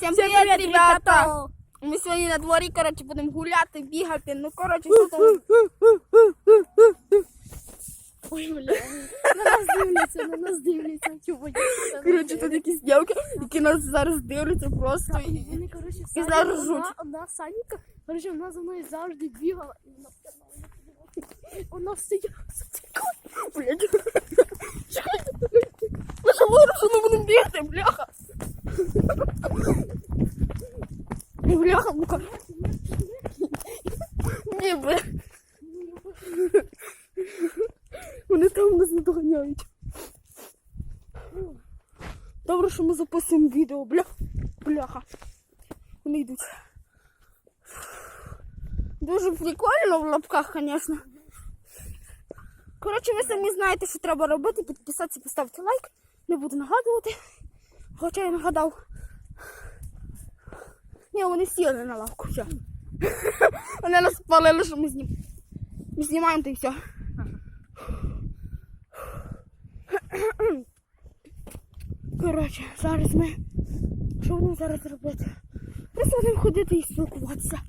Всем Всем привет, привет, ребята! ребята! Ми сьогодні на дворі, коротше, будемо гуляти, бігати. Ну, коротше, що там. Ой, бля. На нас дивляться, на нас дивляться. Чуваки. Коротше, тут якісь дівки, які нас зараз дивляться просто. і- Вони, коротше, І Саня, зараз одна, ржуть. одна Саніка, коротше, вона за мною завжди бігала. І вона вона- Вона стояла. Блядь. Чекайте. Ми ж говоримо, що ми будемо бігати, бляха. Бляха, мука. Ні. Вони там нас не доганяють. Добре, що ми записуємо відео, бля. Бляха. Вони йдуть. Дуже прикольно в лапках, звісно. Коротше, ви самі знаєте, що треба робити. Підписатися, поставити лайк. Не буду нагадувати. Хоча я нагадав. Ні, вони сіли на лавку. Все. Вони нас спалили, що ми знім. Ми знімаємо то і все. Коротше, зараз ми. Що будемо зараз робити? Просто будемо ходити і спілкуватися.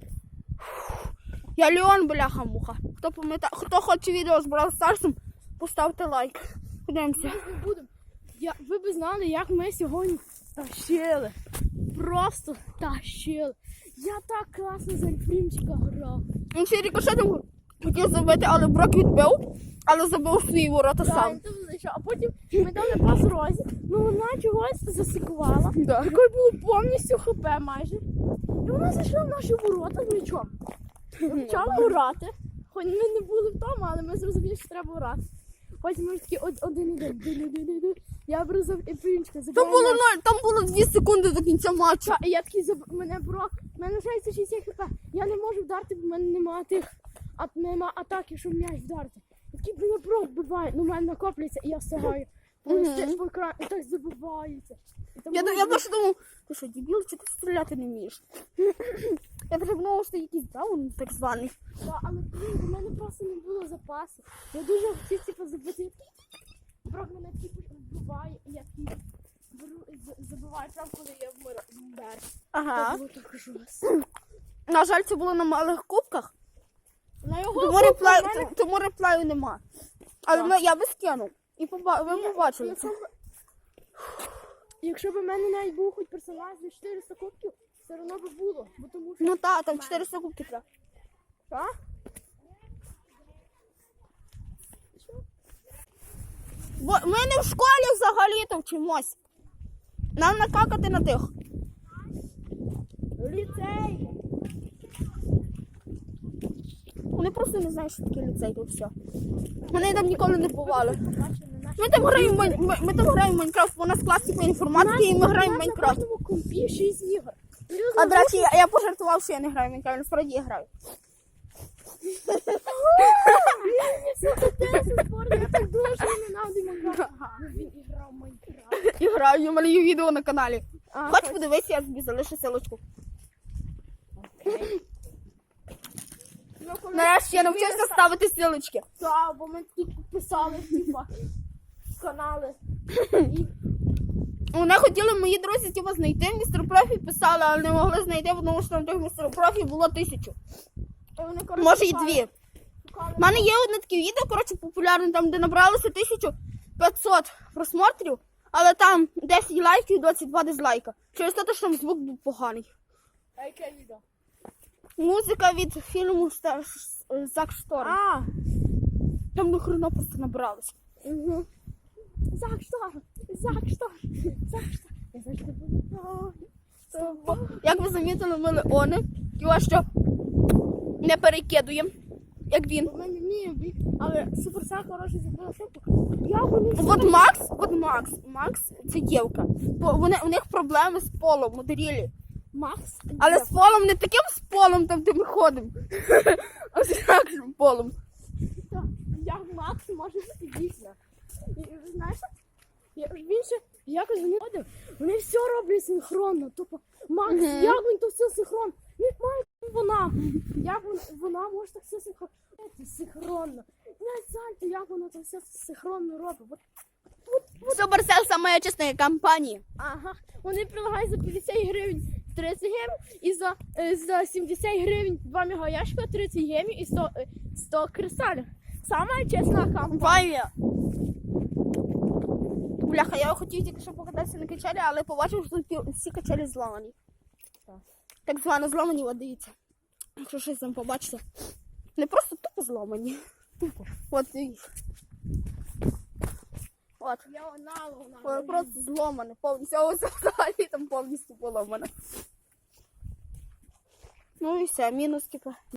Я Леон, бляха муха. Хто пам'ятає, хто хоче відео з Brawl Старсом, поставте лайк. Будемо. Я, ви б знали, як ми сьогодні тащили. Просто тащили. Я так класно з Альфрінчика грав. Він ще рікошетом хотів забити, але Брок відбив, але забив свої ворота Так, сам. А потім ми дали пас Розі, ну вона чогось засікувала. Да. Якої було повністю хп майже. І вона зайшла в наші ворота з м'ячом. Ми почали грати. Хоч ми не були в тому, але ми зрозуміли, що треба грати. Потім ми такі од- один один. ду-ду-ду-ду-ду. Я бризав і принчика Там забрав. було ноль, там було 2 секунди до кінця матчу. І я такий заб... мене брок, в мене лишається 60 хп. Я не можу вдарити, бо в мене немає тих а... нема атаки, щоб м'яч вдарити. І такий мене брок вбиває, ну в мене накоплюється, і я встигаю. Мгм. по екрану, і так забивається. І там Я, було я просто думав, ти що, дебіл, чи ти стріляти не вмієш? Я вже думала, що якийсь даун так званий. Та, але блін, у мене просто не було запасу. Я дуже хотів типу, забити. Я такий, Брок мене типу вбиває, і я такий беру і за- прямо, коли я вмер. Ага. Це було так жорстко. На жаль, це було на малих кубках, На його тому, кубку мене- тому реплаю нема. Але ми- я би скинув. І поба... ви побачили якщо це. б- Якщо б в мене навіть був хоч персонаж за 400 кубків, все одно би було. Бо тому що. Ну так, там 400 кубків треба. Що? Бо ми не в школі взагалі-то вчимось. Нам накакати на тих. Ліцей! Вони просто не знають, що таке ліцей, то все. Вони там ніколи не бували. Ми там граємо ми, ми там граємо в Майнкрафт, у нас класні по інформатиці і ми граємо в Майнкрафт. Компі 6 ігор. А до речі, я, я пожартував, що я не граю в Майнкрафт, насправді я граю. Він ненавидить Майнкрафт. Ну, Він і в Майнкрафт. І граю, у відео на каналі. Хоч подивися, я тобі залишу силочку. Ну, Нарешті я навчився ставити силочки. Та, бо ми такі писали, типа, канали. І Вони хотіли мої друзі типу, знайти містер профі, писали, але не могли знайти, тому що там тих містер профі було тисячу. Вони, коротше, Може і дві. У мене є одне таке відео, коротше, популярне, там, де набралося 1500 просмотрів, але там 10 лайків і 22 дизлайка. Через те, що там звук був поганий. А яке відео? Музика від фільму. Зак Шторм. А, Там нахрена просто набралося. угу. Зак Шторм, Зак Шторм, Зак Шторм. Я завжди буду. Як ви замітили, ми Леони, його що не перекидуємо, як він. Але забила шопку. Я вони От Макс, от Макс, Макс це дівка. Бо вони, у них проблеми з полом, моделі. Макс. Але з полом не таким з полом, там де ми ходимо. А з інакшим полом. Як Макс може дійсно. Знаєш, я- він ще якось вони ходив, вони все роблять синхронно. Тупо Макс, Мгм. як він то все синхронно? Він має вона. Як вон- вона може так все синхронно? Це синхронно. Не знаю, як вона то все синхронно робить. От Все, Барсел, самая чесна компанія. Ага. Вони предлагають за 50 гривень 30 гривень і за, е, за 70 гривень 2 мегаяшка, 30 гемів і 100, е, 100 кристалів. Сама чесна компанія. Компанія. Бляха, я хотів тільки що покататися на качелі, але побачив, що тут всі качелі зламані. Так. Звано зламані, от. Якщо щось там побачите. Не просто тупо зламані. Тупо. От дивіться. От. Я просто зломане повністю. Ось взагалі там повністю поломане. Ну і все, мінус, типу.